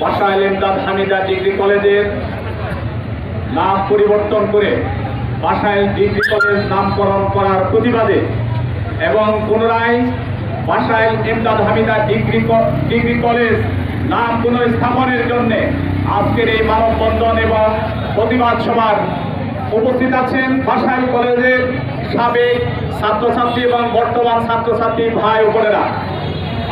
Basail Imdad Hamida degree কলেজের নাম পরিবর্তন করে বাসাইল ডিগ্রি কলেজ নামকরণ করার প্রতিবাদে এবং পুনরায় Basail Imdad Hamida degree degree college নাম পুনঃস্থাপনের জন্য আজকের এই মানববন্ধন এবং প্রতিবাদ সভার উপস্থিত আছেন বাসাইল কলেজের সাবেক ছাত্রছাত্রী এবং বর্তমান ছাত্রছাত্রী ভাই বোনেরা।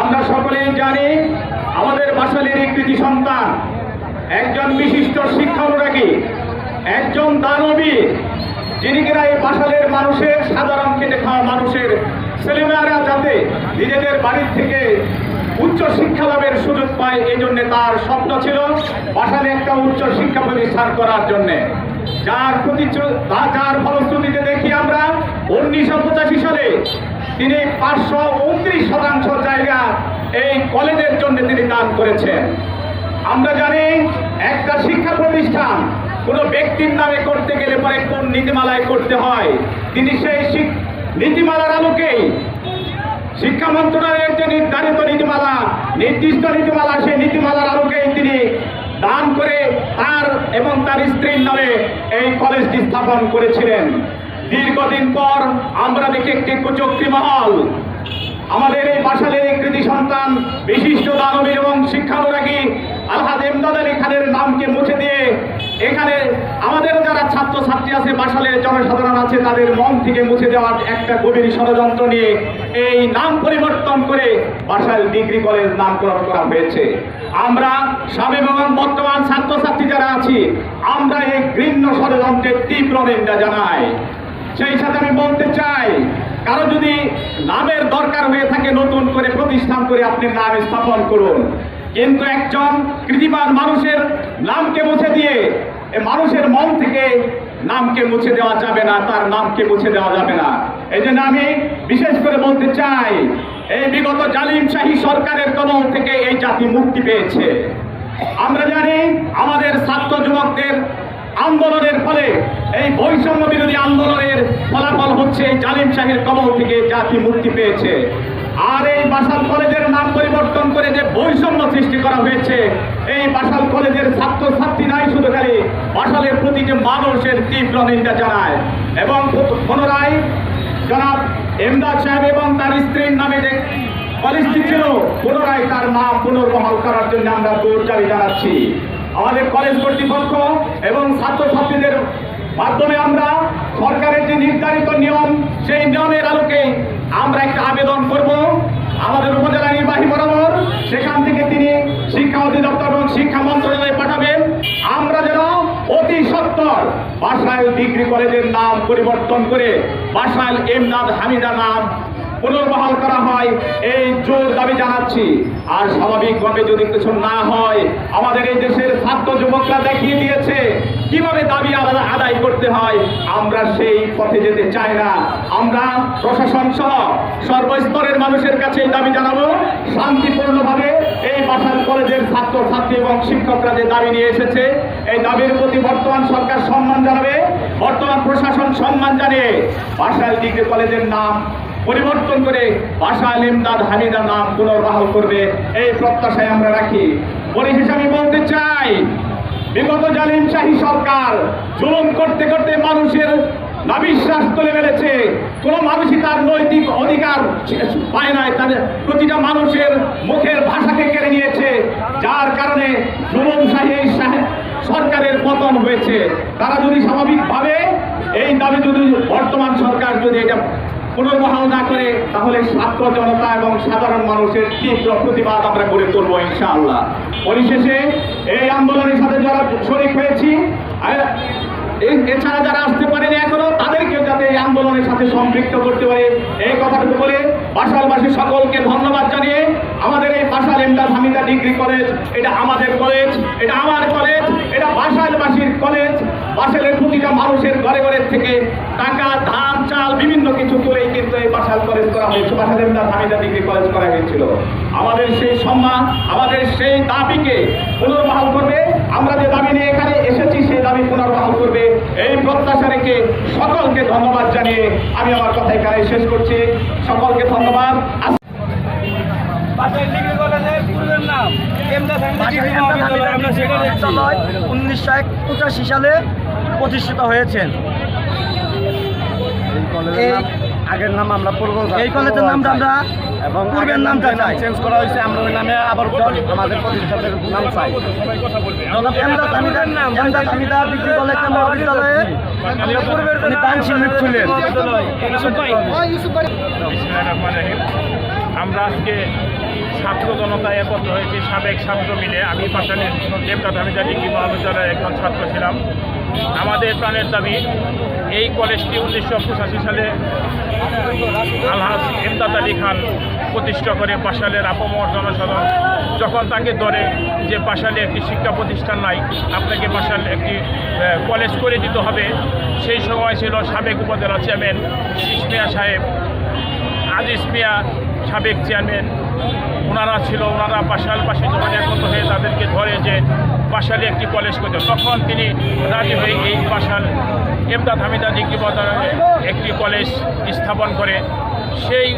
আমরা সকলেই জানি আমাদের বাসালের কৃতি সন্তান? একজন বিশিষ্ট শিক্ষা অনুরাগী একজন দানবী? যিনি কিনা এই বাসালের মানুষের সাধারণ খেটে খাওয়া মানুষের ছেলেমেয়েরা যাতে নিজেদের বাড়ির থেকে উচ্চ শিক্ষা লাভের সুযোগ পায়, এই জন্য তার স্বপ্ন ছিল বাসালে একটা উচ্চ শিক্ষা প্রতিষ্ঠান করার জন্যে। যার প্রতি যার ফলশ্রুতিতে দেখি আমরা, উনিশশো পঁচাশি সালে তিনি পাঁচশো উনত্রিশ শতাংশ জায়গা এই কলেজের জন্য তিনি দান করেছেন। আমরা জানি একটা শিক্ষা প্রতিষ্ঠান কোনো ব্যক্তির নামে করতে গেলে পরে কোন নীতিমালায় করতে হয়, তিনি সেই নীতিমালার আলোকেই শিক্ষা মন্ত্রণালয়ের যে নির্ধারিত নীতিমালা, নির্দিষ্ট নীতিমালা, সেই নীতিমালার আলোকেই তিনি দান করে তার এবং তার স্ত্রীর নামে এই কলেজটি স্থাপন করেছিলেন। দীর্ঘদিন পর আমরা দেখি একটি কুচক্রি মহল আমাদের এই বাসালের এই কৃতি সন্তান, বিশিষ্ট দানবীর এবং শিক্ষানুরাগী আলহাদ এমদাদ আলী খানের নামকে মুছে দিয়ে এখানে আমাদের যারা ছাত্রছাত্রী আছে বাসালের জনসাধারণ আছে, তাদের মন থেকে মুছে দেওয়ার একটা গভীর ষড়যন্ত্র নিয়ে এই নাম পরিবর্তন করে বাসাল ডিগ্রি কলেজ নামকরণ করা হয়েছে। আমরা সাবেক এবং বর্তমান ছাত্রছাত্রী যারা আছি, আমরা এই ঘৃণ্য ষড়যন্ত্রের তীব্র নিন্দা জানাই। সেই সাথে আমি বলতে চাই, কারও যদি নামের দরকার হয়ে থাকে নতুন করে প্রতিষ্ঠান করে আপনি নাম স্থাপন করুন। কিন্তু একজন কৃতিমান মানুষের নামকে মুছে দিয়ে মানুষের মন থেকে নামকে মুছে দেওয়া যাবে না, তার নামকে মুছে দেওয়া যাবে না। এই জন্য আমি বিশেষ করে বলতে চাই, এই বিগত জালিম শাহী সরকারের কবল থেকে এই জাতি মুক্তি পেয়েছে। আমরা জানি আমাদের ছাত্র যুবকদের আন্দোলনের ফলে, এই বৈষম্য বিরোধী আন্দোলনের ফলাফল হচ্ছে জালিম শাহের কবল থেকে জাতি মুক্তি পেয়েছে। আর এই বাসাল কলেজের নাম পরিবর্তন করে যে বৈষম্য সৃষ্টি করা হয়েছে, এই বাসাল কলেজের ছাত্র ছাত্রী নাই শুধু খালি বাসালের প্রতি যে মানুষের তীব্র নিন্দা জানায়। এবং পুনরায় জনাব এমদাদ সাহেব এবং তার স্ত্রীর নামে যে কলেজটি ছিল, পুনরায় তার নাম পুনর্বহাল করার জন্য আমরা দৌড় জারি জানাচ্ছি আমাদের কলেজ কর্তৃপক্ষ এবং ছাত্রছাত্রীদের মাধ্যমে আমরা সরকারের যে নির্ধারিত নিয়ম, সেই নিয়মের আলোকে আমরা একটা আবেদন করব। আমাদের উপজেলা নির্বাহী বরাবর সেখান থেকে তিনি শিক্ষা অধিদপ্তর এবং শিক্ষা মন্ত্রণালয়ে পাঠাবেন। আমরা যেন অতি সত্তর বাসাইল ডিগ্রি কলেজের নাম পরিবর্তন করে বাসাইল এমদাদ হামিদা নাম পুনর্বহাল করা হয়, এই জোর দাবি জানাচ্ছি। আর স্বাভাবিকভাবে যদি কিছু না হয়, আমাদের এই দেশের ছাত্র যুবকরা দেখিয়ে দিয়েছে, কীভাবে দাবি আলাদা আদায় করতে হয়, আমরা সেই পথে যেতে চাই না। আমরা প্রশাসন সহ সর্বস্তরের মানুষের কাছে দাবি জানাব। শান্তিপূর্ণভাবে এই বাসার কলেজের ছাত্র, ছাত্রী এবং শিক্ষকরা যে দাবি নিয়ে এসেছে, এই দাবির প্রতি বর্তমান সরকার সম্মান জানাবে। বর্তমান প্রশাসন সম্মান জানিয়ে বাসাইল ডিগ্রি কলেজের নাম পরিবর্তন করে ভাষা ইমদাদ হামিদা নাম পুনর্বহাল করবে। এই প্রত্যাশায় আমরা রাখি। পরিশেষে আমি বলতে চাই, বিগত জালিম শাহী সরকার জুলুম করতে করতে মানুষের নাবিশ্বাস তুলে ফেলেছে। কোন মানুষই তার নৈতিক অধিকার পায় নাই। তার প্রতিটা মানুষের মুখের ভাষাকে কেড়ে নিয়েছে। যার কারণে জুলুম শাহী সরকারের পতন হয়েছে। তারা যদি স্বাভাবিকভাবে এই দাবি যদি বর্তমান সরকার যদি এটা পুনর্বহাল না করে, তাহলে ছাত্র জনতা এবং সাধারণ মানুষের তীব্র প্রতিবাদ আমরা গড়ে তুলবো ইনশাআল্লাহ। পরিশেষে এই আন্দোলনের সাথে যারা শরিক হয়েছি এছাড়া যারা আসতে পারেনি এখনও তাদেরকে যাতে এই আন্দোলনের সাথে সম্পৃক্ত করতে পারে। এই কথাটুকু বলে বাসালবাসী সকলকে ধন্যবাদ জানিয়ে আমাদের এই এমদাদ হামিদা ডিগ্রি কলেজ এটা আমাদের কলেজ এটা আমার কলেজ এটা বাসালবাসীর কলেজ বাসালের প্রতিটা মানুষের ঘরে ঘরের থেকে টাকা ধান চাল, বিভিন্ন কিছু তুলেই কিন্তু এই বাসাল কলেজ করা হয়েছে। বাসাল এমদাদ হামিদা ডিগ্রি কলেজ করা হয়েছিল। আমাদের সেই সম্মান, আমাদের সেই দাবিকে পুনর্বহাল করবে। আমরা যে দাবি নিয়ে এখানে এসেছি, সেই দাবি পুনর্বহাল করবে। এই প্রত্যাশা রেখে সকলকে ধন্যবাদ জানিয়ে আমি আমার কথা এখানে শেষ করছি। সকলকে ধন্যবাদ বাসাইল ডিগ্রি কলেজের পূর্বের নাম এমদাদ বিদ্যালয় উনিশশো পঁচাশি সালে প্রতিষ্ঠিত হয়েছেন। এই আগের নাম আমরা পূর্ব এই কলেজের নামটা আমরা এবং পূর্বের নামটা চাই। চেঞ্জ করা হয়েছে আমরা ওই নামে আবার আমাদের প্রতিষ্ঠানের নাম চাই। জনাব এমদাদ হামিদার নাম। এমদাদ হামিদা ডিগ্রি কলেজ মহাবিদ্যালয়ে উনি দান শিল্প ছিলেন। আমরা আজকে ছাত্র জনতা একত্র হয়েছে, সাবেক ছাত্র মিলে। আমি পাশানের দেবদাত হামিদা ডিগ্রি মহাবিদ্যালয়ের একজন ছাত্র ছিলাম। আমাদের প্রাণের দাবি, এই কলেজটি উনিশশো পঁচাশি সালে আলহাজ এমদাদ আলী খান প্রতিষ্ঠা করে পাশালের আপমর জনসাধারণ। যখন তাকে ধরে যে পাশালে একটি শিক্ষা প্রতিষ্ঠান নাই, আপনাকে পাশাল একটি কলেজ করে দিতে হবে, সেই সময় ছিল সাবেক উপজেলা চেয়ারম্যান ইসমিয়া সাহেব, আজিজ মিয়া সাবেক চেয়ারম্যান ওনারা ছিল, ওনারা পাশাপাশি যখন একত্র হয়ে তাদেরকে ধরে যে পাশালে একটি কলেজ করতে। তখন তিনি রাজি হয়ে এই পাশাল এমদাদ হামিদা বিশ্ববিদ্যালয়ে একটি কলেজ স্থাপন করে। সেই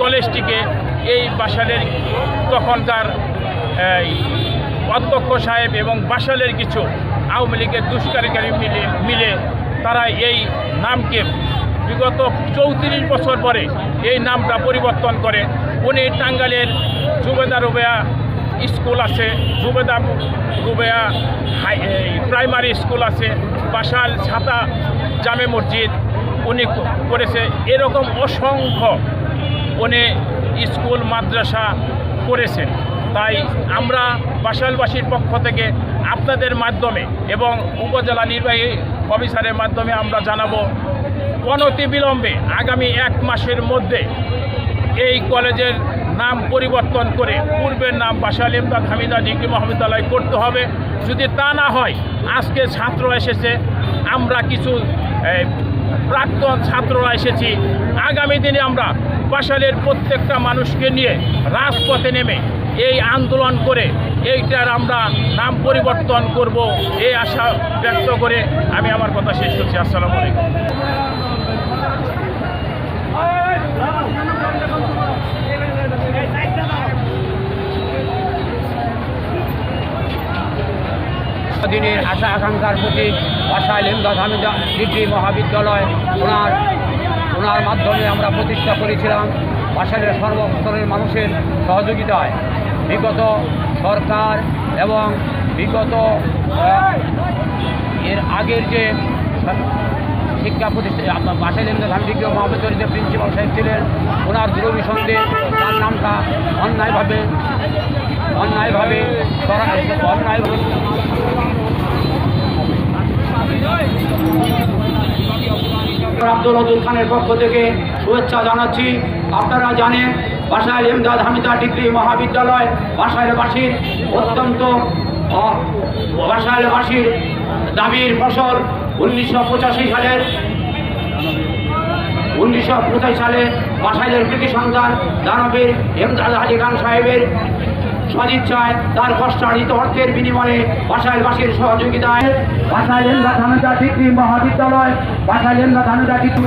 কলেজটিকে এই বাসালের তখনকার অধ্যক্ষ সাহেব এবং বাসালের কিছু আওয়ামী লীগের দুষ্কারীকারী মিলে মিলে তারা এই নামকে বিগত চৌত্রিশ বছর পরে এই নামটা পরিবর্তন করে। উনি টাঙ্গালের জুবেদা রুবেয়া স্কুল আছে, Zubeda Rubeya high primary school আছে, বাসাল ছাতা জামে মসজিদ উনি করেছে। এরকম অসংখ্য উনি স্কুল, মাদ্রাসা করেছেন তাই আমরা বাসালবাসীর পক্ষ থেকে আপনাদের মাধ্যমে এবং উপজেলা নির্বাহী অফিসারের মাধ্যমে আমরা জানাব অনতি বিলম্বে আগামী এক মাসের মধ্যে এই কলেজের নাম পরিবর্তন করে পূর্বের নাম বাসাল ইমদাদ হামিদা ডিগ্রি মহাবিদ্যালয় করতে হবে। যদি তা না হয়, আজকে ছাত্র এসেছে, আমরা কিছু প্রাক্তন ছাত্ররা এসেছি। আগামী দিনে আমরা বাসালের প্রত্যেকটা মানুষকে নিয়ে রাজপথে নেমে এই আন্দোলন করে এইটার আমরা নাম পরিবর্তন করব, এই আশা ব্যক্ত করে আমি আমার কথা শেষ করছি। আসসালামু আলাইকুম। দিনের আশা আকাঙ্ক্ষার প্রতি ইমদাদ হামিদা ডিগ্রি মহাবিদ্যালয় ওনার ওনার মাধ্যমে আমরা প্রতিষ্ঠা করেছিলাম বাসাইলের সর্বস্তরের মানুষের সহযোগিতায়। বিগত সরকার এবং বিগত এর আগের যে শিক্ষা প্রতিষ্ঠান আপনার ইমদাদ হামিদ ডিগ্রি মহাবিদ্যালয়ের যে প্রিন্সিপাল সাহেব ছিলেন, ওনার দূরবী তার নামটা অন্যায়ভাবে অন্যায়ভাবে অন্যায়ভাবে। আব্দুল আব্দুল খানের পক্ষ থেকে শুভেচ্ছা জানাচ্ছি। আপনারা জানেন, বাসাইল ইমদাদ হামিদা ডিগ্রি মহাবিদ্যালয়, বাসাইলবাসীর অত্যন্ত বাসাইলবাসীর দাবির ফসল। উনিশশো পঁচাশি সালের উনিশশো পঁচাশি সালে বাসাইলের কৃতি সন্তান দানবীর এমদাদ আলী খান সাহেবের সদিচ্ছায় তার কষ্টার্জিত অর্থের বিনিময়ে বাসাইলবাসীর সহযোগিতায় বাসাইল ইমদাদ হামিদা ডিগ্রি মহাবিদ্যালয় বাসাইল ইমদাদ হামিদা ডিগ্রি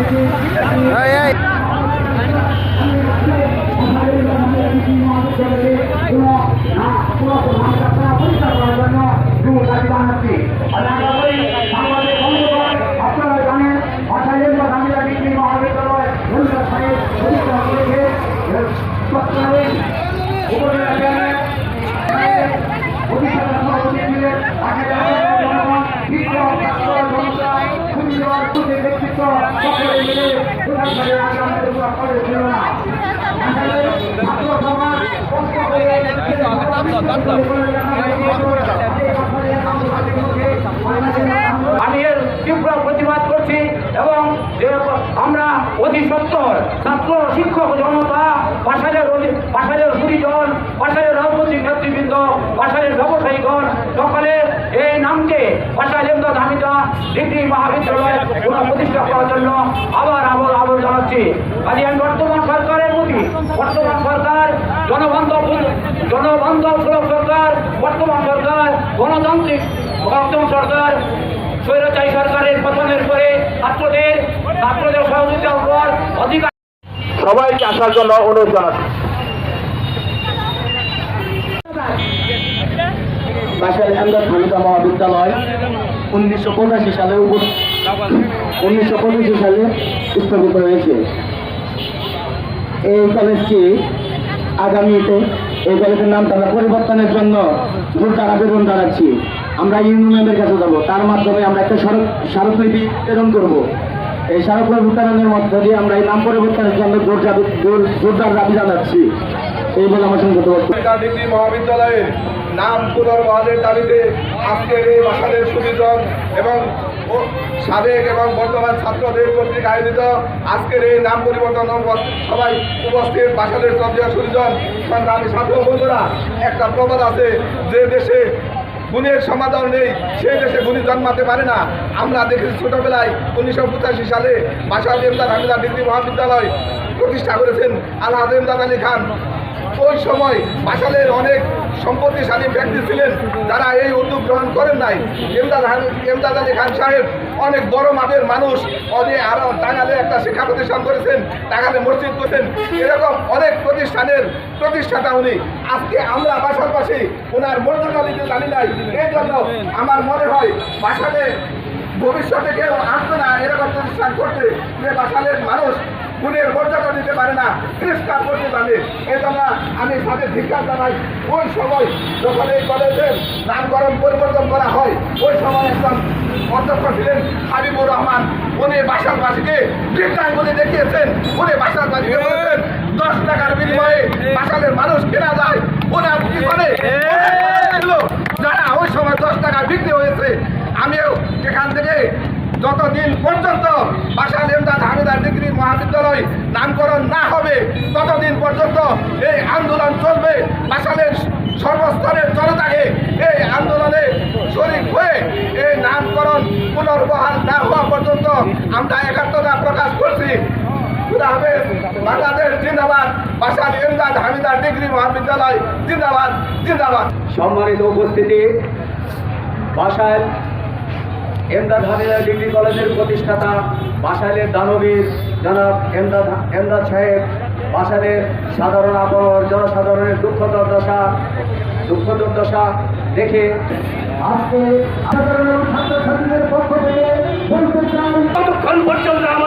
আপনারা জানেন বাসাইল হামিদা ডিগ্রি মহাবিদ্যালয় তৎকালীন উপজেলা চেয়ারম্যান অফিসার সভাপতি ছিলেন জনগণ বিপ্লব ছাত্র জনতা সুন্দর সুখের ব্যক্তিত্ব সকলে মিলে প্রধান করে আগে আমাদের উপর করে ছিল না ছাত্র সমাজ কষ্ট করে আমি এর তীব্র প্রতিবাদ করছি এবং আমরা অতি সত্তর ছাত্র, শিক্ষক, জনতা, পাশালের পাশালের গুরুজন, পাশালের রাজনৈতিক নেতৃবৃন্দ, পাশালের ব্যবসায়ীগণ সকলে এই নামকে পাশাল এমদাদ হামিদা ডিগ্রি মহাবিদ্যালয় প্রতিষ্ঠা করার জন্য আবার আবার আবার জানাচ্ছি। কাজে, আমি বর্তমান সরকারের প্রতি, বর্তমান সরকার জনবান্ধব জনবান্ধব সরকার বর্তমান সরকার গণতান্ত্রিক বর্তমান সরকার স্বৈরাচারী সরকারের পতনের পরে ছাত্রদের ছাত্রদের সহযোগিতার উপর অধিকার সবাইকে আসার জন্য অনুরোধ জানাচ্ছি। বাসাইল এমদাদ হামিদা মহাবিদ্যালয় উনিশশো পঁচাশি সালে উনিশশো পঁচাশি সালে স্থাপিত হয়েছে। এই কলেজটি আগামীতে এই কলেজের নাম তারা পরিবর্তনের জন্য জোরদার আবেদন জানাচ্ছি আমরা ইউনিয়নের কাছে যাব। তার মাধ্যমে আমরা একটা স্মারক, স্মারকলিপি প্রেরণ করব। এই স্মারকলিপি প্রেরণের মধ্য দিয়ে আমরা এই নাম পরিবর্তনের জন্য জোরদার দাবি জানাচ্ছি। এই বলে আমার সঙ্গে। মহাবিদ্যালয়ের নাম পুনর্বহালের দাবিতে আজকের এই বাসাদের সুবিধন এবং সাবেক এবং বর্তমান ছাত্রদের কর্তৃক আয়োজিত আজকের এই নাম পরিবর্তন সবাই উপস্থিত বাসাদের শ্রদ্ধা সুবিধন সংগ্রামী ছাত্র বন্ধুরা, একটা প্রবাদ আছে, যে দেশে গুণের সমাধান নেই, সেই দেশে গুণী জন্মাতে পারে না। আমরা দেখেছি ছোটবেলায় উনিশশো পঁচাশি সালে বাসাদ ইমদাদ হামিদা ডিগ্রি মহাবিদ্যালয় প্রতিষ্ঠা করেছেন আল্লাহ ইমদাদ আলী খান। ওই সময় বাসালের অনেক সম্পত্তিশালী ব্যক্তি ছিলেন যারা এই উদ্যোগ গ্রহণ করেন নাই। এমদাদ আলী খান সাহেব অনেক বড় মাপের মানুষ অনেক আরও টাঙ্গালে একটা শিক্ষা প্রতিষ্ঠান করেছেন, টাঙ্গালে মসজিদ করেছেন। এরকম অনেক প্রতিষ্ঠানের প্রতিষ্ঠাতা উনি। আজকে আমরা বাসার পাশে ওনার মর্যাদা দিতে জানি নাই। এই জন্য আমার মনে হয় বাসালে ভবিষ্যতে কেউ আসবে না এরকম প্রতিষ্ঠান করতে। যে বাসালের মানুষ গুণের মর্যাদা দিতে পারে না তিরস্কার করতে জানে এই জন্য আমি তাদের ধিক্ষার জানাই। ওই সময় যখন এই কলেজের নামকরণ পরিবর্তন করা হয় ওই সময় একজন অধ্যক্ষ ছিলেন হাবিবুর রহমান। উনি বাসারবাসীকে বিজ্ঞান বলে দেখিয়েছেন। উনি বাসারবাসীকে বলেছেন দশ টাকার বিনিময়ে বাসালের মানুষ কেনা যায়। ওনার পিছনে ছিল যারা ওই সময় দশ টাকা বিক্রি হয়েছে আমিও এখান থেকে যতদিন পর্যন্ত বাসাল এমদাদ হামিদা ডিগ্রি মহাবিদ্যালয় নামকরণ না হবে, ততদিন পর্যন্ত এই আন্দোলন চলবে। বাসালের সর্বস্তরের জনতাকে এই আন্দোলনে শরিক হয়ে এই নামকরণ পুনর্বহাল না হওয়া পর্যন্ত আমরা একাত্মতা প্রকাশ করছি। জিন্দাবাদ। বাসাল এমদাদ হামিদা ডিগ্রি মহাবিদ্যালয় জিন্দাবাদ জিন্দাবাদ। সম্মানিত উপস্থিতি বাসাইল এমদাদ হাবিজার ডিগ্রি কলেজের প্রতিষ্ঠাতা, বাসাইলের দানবীর জনাব এমদাদ এমদাদ সাহেব, বাসাইলের সাধারণ আপর জনসাধারণের দুঃখ দুর্দশা দুঃখ দুর্দশা দেখে আজকে সাধারণ ছাত্রছাত্রীদের পক্ষ থেকে বলতে চাই পর্যন্ত